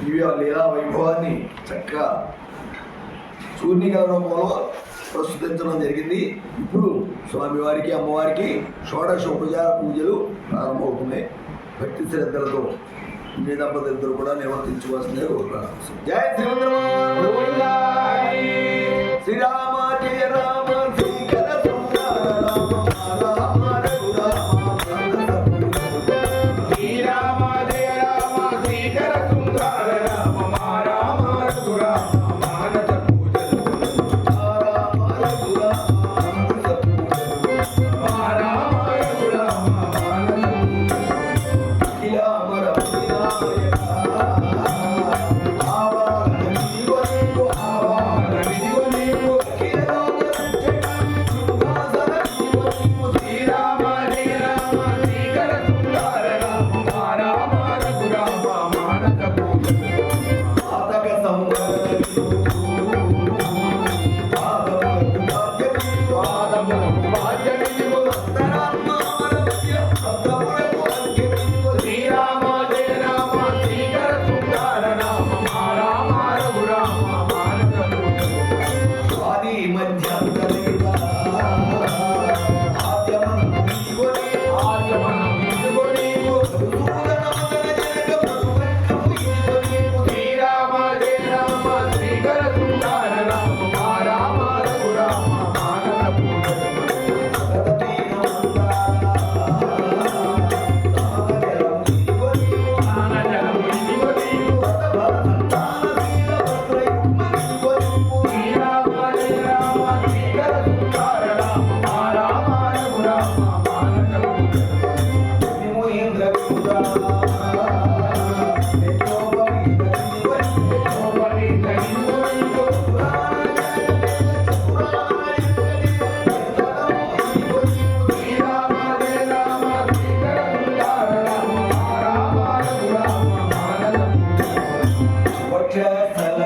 దివ్య లీలా వైభవాన్ని చక్కగా సూర్యకల రూపంలో ప్రస్తుతించడం జరిగింది. ఇప్పుడు స్వామివారికి అమ్మవారికి షోడశ ఉపచార పూజలు ప్రారంభమవుతున్నాయి. భక్తి శ్రద్ధలతో ఇన్ని దంపతులు కూడా నివర్తించవలసిందే శ్రీరామ జయ శ్రీరామ జయ రామ. জীবনে وسلم